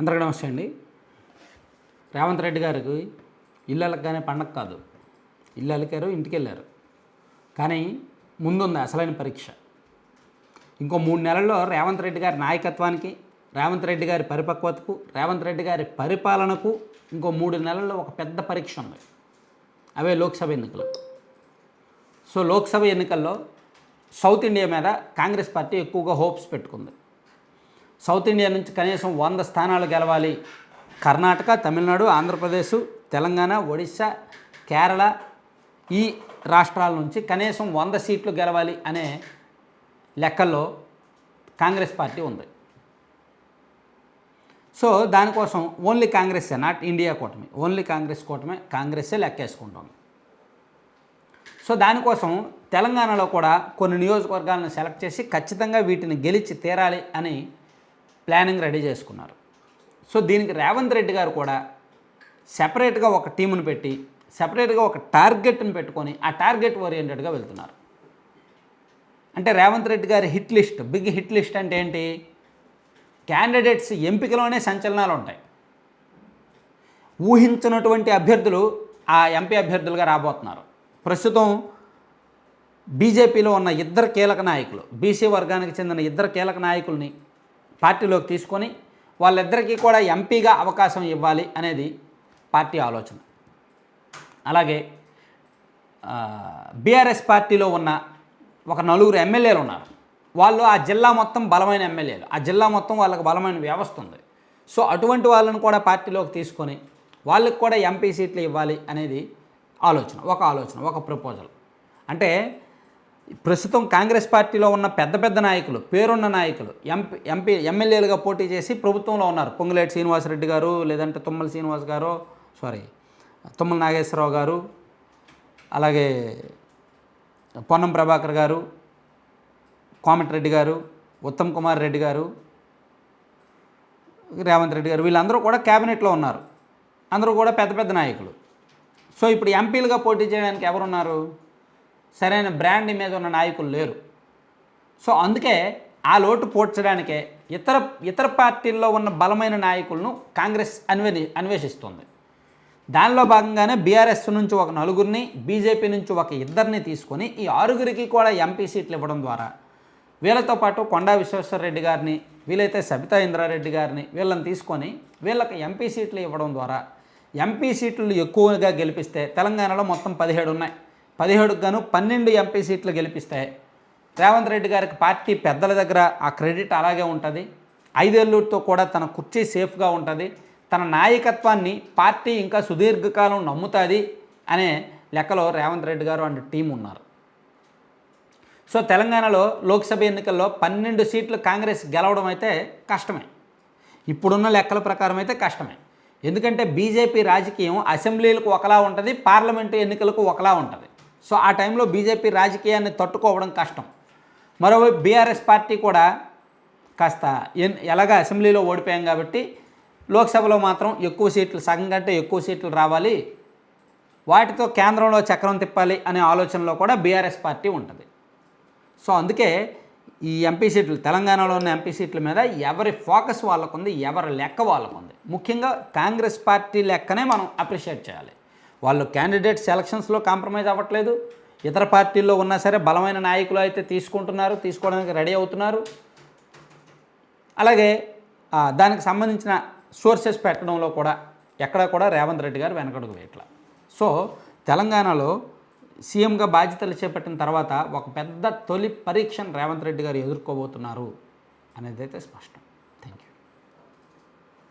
అందరికీ నమస్తే అండి. రేవంత్ రెడ్డి గారికి ఇల్లు కానీ పండగ కాదు. ఇల్లు అలికారు ఇంటికి వెళ్ళారు. కానీ ముందుంది అసలైన పరీక్ష. ఇంకో మూడు నెలల్లో రేవంత్ రెడ్డి గారి నాయకత్వానికి రేవంత్ రెడ్డి గారి పరిపక్వతకు రేవంత్ రెడ్డి గారి పరిపాలనకు ఇంకో మూడు నెలల్లో ఒక పెద్ద పరీక్ష ఉంది. అవే లోక్సభ ఎన్నికలు. సో లోక్సభ ఎన్నికల్లో సౌత్ ఇండియా మీద కాంగ్రెస్ పార్టీ ఎక్కువగా హోప్స్ పెట్టుకుంది. సౌత్ ఇండియా నుంచి కనీసం వంద స్థానాలు గెలవాలి. కర్ణాటక తమిళనాడు ఆంధ్రప్రదేశ్ తెలంగాణ ఒడిశా కేరళ ఈ రాష్ట్రాల నుంచి కనీసం వంద సీట్లు గెలవాలి అనే లెక్కల్లో కాంగ్రెస్ పార్టీ ఉంది. సో దానికోసం ఓన్లీ కాంగ్రెస్సే నాట్ ఇండియా కూటమి. ఓన్లీ కాంగ్రెస్ కూటమి కాంగ్రెస్సే లెక్కేసుకుంటుంది. సో దానికోసం తెలంగాణలో కూడా కొన్ని నియోజకవర్గాలను సెలెక్ట్ చేసి ఖచ్చితంగా వీటిని గెలిచి తీరాలి అని ప్లానింగ్ రెడీ చేసుకున్నారు. సో దీనికి రేవంత్ రెడ్డి గారు కూడా సెపరేట్గా ఒక టీమును పెట్టి సెపరేట్గా ఒక టార్గెట్ని పెట్టుకొని ఆ టార్గెట్ ఓరియంటెడ్గా వెళ్తున్నారు. అంటే రేవంత్ రెడ్డి గారి hit list big hit list అంటే ఏంటి? క్యాండిడేట్స్ ఎంపికలోనే సంచలనాలు ఉంటాయి. ఊహించినటువంటి అభ్యర్థులు ఆ ఎంపీ అభ్యర్థులుగా రాబోతున్నారు. ప్రస్తుతం బీజేపీలో ఉన్న ఇద్దరు కీలక నాయకులు బీసీ వర్గానికి చెందిన ఇద్దరు కీలక నాయకుల్ని పార్టీలోకి తీసుకొని వాళ్ళిద్దరికీ కూడా ఎంపీగా అవకాశం ఇవ్వాలి అనేది పార్టీ ఆలోచన. అలాగే బీఆర్ఎస్ పార్టీలో ఉన్న ఒక నలుగురు ఎమ్మెల్యేలు ఉన్నారు. వాళ్ళు ఆ జిల్లా మొత్తం బలమైన ఎమ్మెల్యేలు. ఆ జిల్లా మొత్తం వాళ్ళకి బలమైన వ్యవస్థ ఉంది. సో అటువంటి వాళ్ళను కూడా పార్టీలోకి తీసుకొని వాళ్ళకి కూడా ఎంపీ సీట్లు ఇవ్వాలి అనేది ఆలోచన ఒక ఆలోచన ఒక ప్రపోజల్ అంటే ప్రస్తుతం కాంగ్రెస్ పార్టీలో ఉన్న పెద్ద పెద్ద నాయకులు పేరున్న నాయకులు ఎంపీ ఎంపీ ఎమ్మెల్యేలుగా పోటీ చేసి ప్రభుత్వంలో ఉన్నారు. పొంగులేటి శ్రీనివాసరెడ్డి గారు లేదంటే తుమ్మల శ్రీనివాస్ గారు సారీ తుమ్మల నాగేశ్వరరావు గారు అలాగే పొన్నం ప్రభాకర్ గారు కోమటిరెడ్డి గారు ఉత్తమ్ కుమార్ రెడ్డి గారు రేవంత్ రెడ్డి గారు వీళ్ళందరూ కూడా క్యాబినెట్లో ఉన్నారు. అందరూ కూడా పెద్ద పెద్ద నాయకులు. సో ఇప్పుడు ఎంపీలుగా పోటీ చేయడానికి ఎవరున్నారు? సరైన బ్రాండ్ మీద ఉన్న నాయకులు లేరు. సో అందుకే ఆ లోటు పోడ్చడానికే ఇతర ఇతర పార్టీల్లో ఉన్న బలమైన నాయకులను కాంగ్రెస్ అన్వే అన్వేషిస్తుంది. దానిలో భాగంగానే బీఆర్ఎస్ నుంచి ఒక నలుగురిని బీజేపీ నుంచి ఒక ఇద్దరిని తీసుకొని ఈ ఆరుగురికి కూడా ఎంపీ సీట్లు ఇవ్వడం ద్వారా వీళ్ళతో పాటు కొండా విశ్వేశ్వరరెడ్డి గారిని వీలైతే సబితా ఇంద్రారెడ్డి గారిని వీళ్ళని తీసుకొని వీళ్ళకి ఎంపీ సీట్లు ఇవ్వడం ద్వారా ఎంపీ సీట్లు ఎక్కువగా గెలిపిస్తే తెలంగాణలో మొత్తం పదిహేడు ఉన్నాయి. పదిహేడుకు గాను పన్నెండు ఎంపీ సీట్లు గెలిపిస్తాయి రేవంత్ రెడ్డి గారికి పార్టీ పెద్దల దగ్గర ఆ క్రెడిట్ అలాగే ఉంటుంది. ఐదేళ్ళతో కూడా తన కుర్చీ సేఫ్గా ఉంటుంది. తన నాయకత్వాన్ని పార్టీ ఇంకా సుదీర్ఘకాలం నమ్ముతుంది అనే లెక్కలో రేవంత్ రెడ్డి గారు అండ్ టీం ఉన్నారు. సో తెలంగాణలో లోక్సభ ఎన్నికల్లో పన్నెండు సీట్లు కాంగ్రెస్ గెలవడం అయితే కష్టమే. ఇప్పుడున్న లెక్కల ప్రకారం అయితే కష్టమే. ఎందుకంటే బీజేపీ రాజకీయం అసెంబ్లీలకు ఒకలా ఉంటుంది పార్లమెంటు ఎన్నికలకు ఒకలా ఉంటుంది. సో ఆ టైంలో బీజేపీ రాజకీయాన్ని తట్టుకోవడం కష్టం. మరోవైపు బీఆర్ఎస్ పార్టీ కూడా కాస్త ఎన్ ఎలాగ అసెంబ్లీలో ఓడిపోయాం కాబట్టి లోక్సభలో మాత్రం ఎక్కువ సీట్లు సగం కంటే ఎక్కువ సీట్లు రావాలి. వాటితో కేంద్రంలో చక్రం తిప్పాలి అనే ఆలోచనలో కూడా బీఆర్ఎస్ పార్టీ ఉంటుంది. సో అందుకే ఈ ఎంపీ సీట్లు తెలంగాణలో ఉన్న ఎంపీ సీట్ల మీద ఎవరి ఫోకస్ వాళ్ళకుంది ఎవరి లెక్క వాళ్ళకుంది. ముఖ్యంగా కాంగ్రెస్ పార్టీ లెక్కనే మనం అప్రిషియేట్ చేయాలి. వాళ్ళు క్యాండిడేట్ సెలక్షన్స్లో కాంప్రమైజ్ అవ్వట్లేదు. ఇతర పార్టీల్లో ఉన్నా సరే బలమైన నాయకులు అయితే తీసుకుంటున్నారు తీసుకోవడానికి రెడీ అవుతున్నారు. అలాగే దానికి సంబంధించిన సోర్సెస్ పెట్టడంలో కూడా ఎక్కడ కూడా రేవంత్ రెడ్డి గారు వెనకడుగు వేయట్ల. సో తెలంగాణలో సీఎంగా బాధ్యతలు చేపట్టిన తర్వాత ఒక పెద్ద తొలి పరీక్షను రేవంత్ రెడ్డి గారు ఎదుర్కోబోతున్నారు అనేది అయితే స్పష్టం.